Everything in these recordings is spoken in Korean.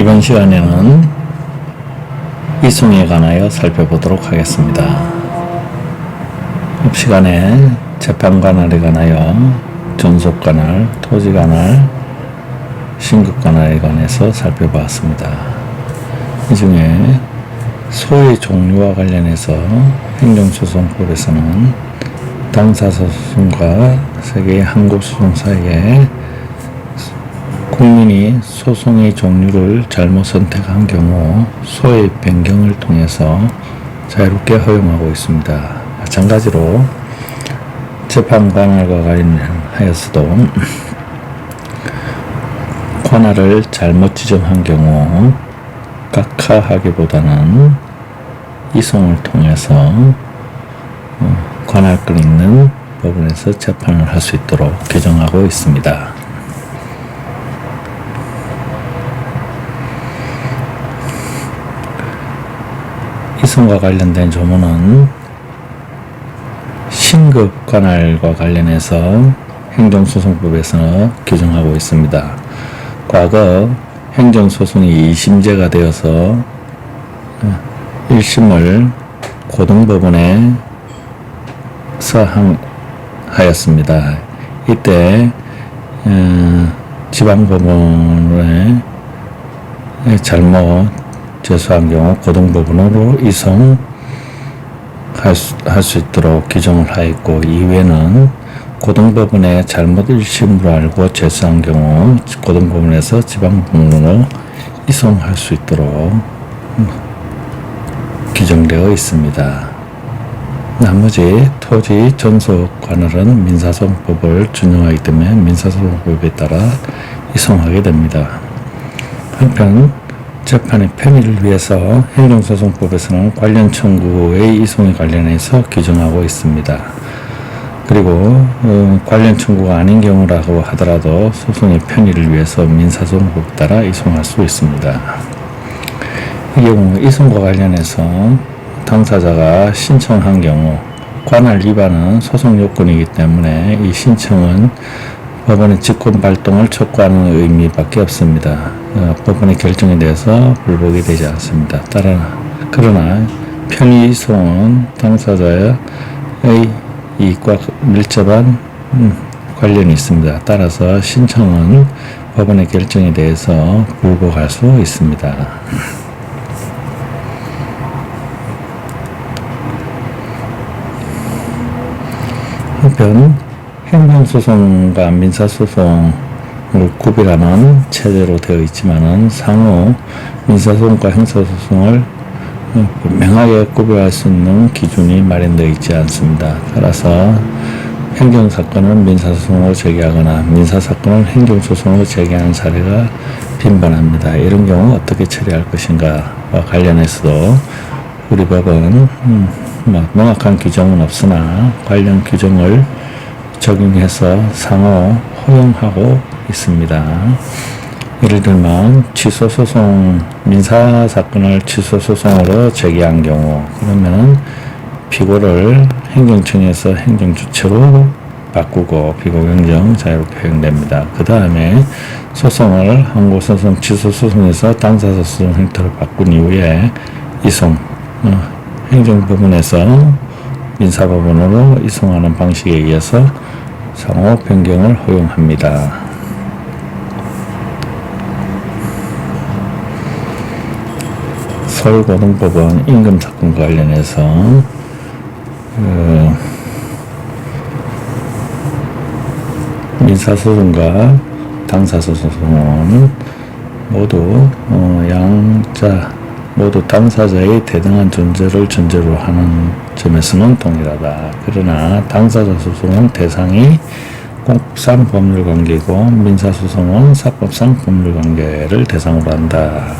이번 시간에는 이송에 관하여 살펴보도록 하겠습니다. 이 시간에 재판관할에 관하여 존속관할, 토지관할, 신급관할에 관해서 살펴보았습니다. 이 중에 소의 종류와 관련해서 행정소송법에서는 당사자 소송과 세계의 사이에 국민이 소송의 종류를 잘못 선택한 경우 소의 변경을 통해서 자유롭게 허용하고 있습니다. 마찬가지로 재판 관할과 관련하여서도 관할을 잘못 지정한 경우 각하하기보다는 이송을 통해서 어, 관할권 있는 법원에서 재판을 할 수 있도록 규정하고 있습니다. 이송과 관련된 조문은 신급 관할과 관련해서 행정소송법에서 규정하고 있습니다. 과거 행정소송이 2심제가 되어서 1심을 고등법원에 서 하였습니다. 이때 어, 지방법원에 잘못 제소한 경우 고등법원으로 이송할 수, 할수 있도록 규정을 하였고 이후에는 고등법원에 잘못 1심으로 알고 제소한 경우 고등법원에서 지방법원으로 이송할 수 있도록 규정되어 있습니다. 나머지 토지 전속 관할은 민사소송법을 준용하기 때문에 민사소송법에 따라 이송하게 됩니다. 한편 재판의 편의를 위해서 행정소송법에서는 관련 청구의 이송에 관련해서 규정하고 있습니다. 그리고 어, 관련 청구가 아닌 경우라고 하더라도 소송의 편의를 위해서 민사소송법 따라 이송할 수 있습니다. 이 경우 이송과 관련해서 당사자가 신청한 경우 관할 위반은 소송 요건이기 때문에 이 신청은 법원의 직권 발동을 촉구하는 의미밖에 없습니다. 어, 법원의 결정에 대해서 불복이 되지 않습니다. 따라 그러나 편의 이송은 당사자의 이익과 밀접한 음, 관련이 있습니다. 따라서 신청은 법원의 결정에 대해서 불복할 수 있습니다. 한편 행정소송과 민사소송을 구별하는 체제로 되어 있지만은 상호 민사소송과 형사소송을 명하게 구별할 수 있는 기준이 마련되어 있지 않습니다. 따라서 행정사건은 민사소송으로 제기하거나 민사사건은 행정소송으로 제기하는 사례가 빈번합니다. 이런 경우 어떻게 처리할 것인가와 관련해서도 우리 법은 음, 뭐 명확한 규정은 없으나 관련 규정을 적용해서 상호 허용하고 있습니다. 예를 들면 취소 소송 민사 사건을 취소 소송으로 제기한 경우 그러면 피고를 행정청에서 행정주체로 바꾸고 피고 경정 자유롭게 허용됩니다. 그 다음에 소송을 항고소송 취소소송에서 당사자소송 형태로 바꾼 이후에 이송 어, 행정부문에서 민사법원으로 이송하는 방식에 의해서 상호 변경을 허용합니다. 서울고등법원 임금 사건과 관련해서 그 민사소송과 당사소송은 모두 어, 양자 모두 당사자의 대등한 존재를 전제로 하는 점에서는 동일하다. 그러나 당사자 소송은 대상이 공법상 법률관계이고 민사소송은 사법상 법률관계를 대상으로 한다.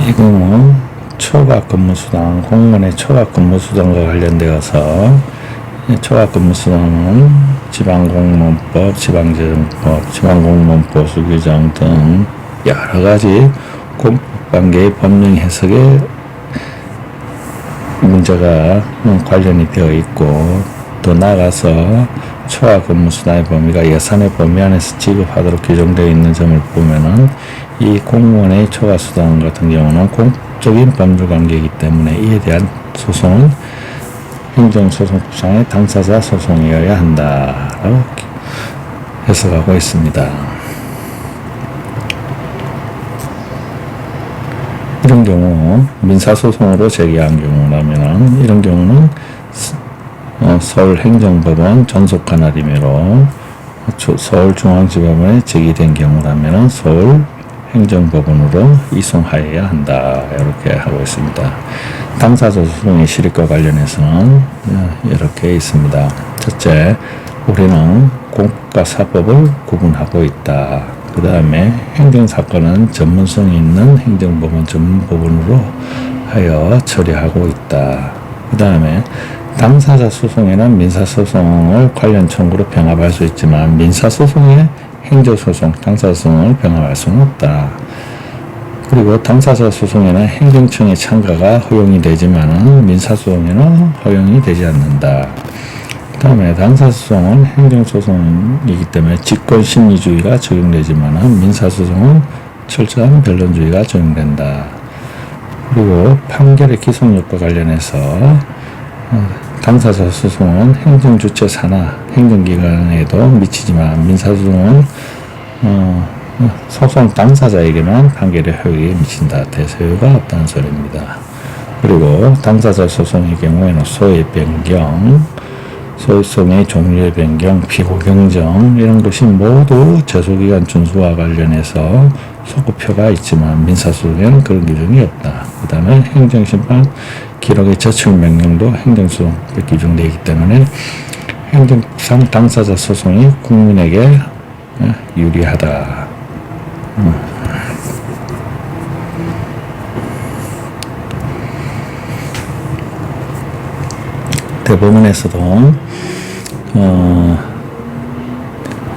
이 경우 초과 근무수당, 공무원의 초과 근무수당과 관련되어서 초과 근무수당은 지방공무원법, 지방재정법, 지방공무원보수규정 등 여러 가지 공법관계의 법령 해석에 문제가 관련이 되어 있고 또 나아가서 초과 근무수당의 범위가 예산의 범위 안에서 지급하도록 규정되어 있는 점을 보면은 이 공무원의 초과 수당 같은 경우는 공적인 법률 관계이기 때문에 이에 대한 소송은 행정소송법상의 당사자 소송이어야 한다라고 해석하고 있습니다. 이런 경우 민사소송으로 제기한 경우라면 이런 경우는 어, 서울행정법원 전속관할 임의로 조- 서울중앙지법원에 제기된 경우라면 서울행정법원으로 이송하여야 한다 이렇게 하고 있습니다. 당사자 소송의 실익과 관련해서는 어, 이렇게 있습니다. 첫째, 우리는 공과 사법을 구분하고 있다. 그 다음에 행정사건은 전문성이 있는 행정법원 전문법원으로 하여 처리하고 있다. 그 다음에 당사자 소송에는 민사소송을 관련 청구로 병합할 수 있지만 민사소송에 행정소송, 당사자소송을 병합할 수는 없다. 그리고 당사자 소송에는 행정청의 참가가 허용이 되지만 민사소송에는 허용이 되지 않는다. 그 다음에 당사소송은 행정소송이기 때문에 직권심리주의가 적용되지만 민사소송은 철저한 변론주의가 적용된다. 그리고 판결의 기속력과 관련해서 어, 당사자 소송은 행정주체 산하 행정기관에도 미치지만 민사소송은 어, 어, 소송 당사자에게만 판결의 효력이 미친다. 대소유가 없다는 소리입니다. 그리고 당사자 소송의 경우에는 소의 변경, 소송의 종류의 변경, 피고 경정 이런 것이 모두 저소기간 준수와 관련해서 소급표가 있지만 민사소송에는 그런 규정이 없다. 그 다음에 행정심판 기록의 저축 명령도 행정소송에 규정되어 있기 때문에 행정상 당사자 소송이 국민에게 어, 유리하다. 대법원에서도 어,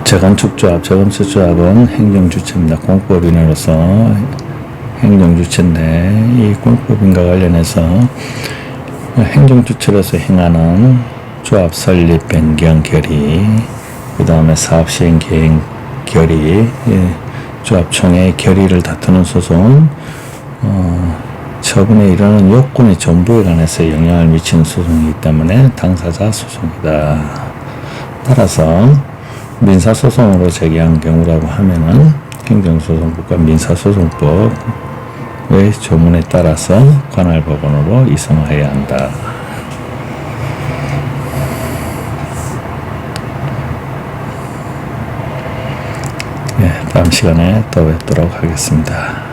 재건축조합, 재건축조합은 행정주체입니다. 공법인으로서 행정주체인데 이 공법인과 관련해서 행정주체로서 행하는 조합 설립, 변경, 결의, 그 다음에 사업 시행 계획 결의, 예, 조합총회 결의를 다투는 소송은 어, 처분에 이르는 요건의 전부에 관해서 영향을 미치는 소송이기 때문에 당사자 소송이다. 따라서 민사소송으로 제기한 경우라고 하면은 행정소송법과 민사소송법의 조문에 따라서 관할 법원으로 이송해야 한다. 예, 다음 시간에 또 뵙도록 하겠습니다.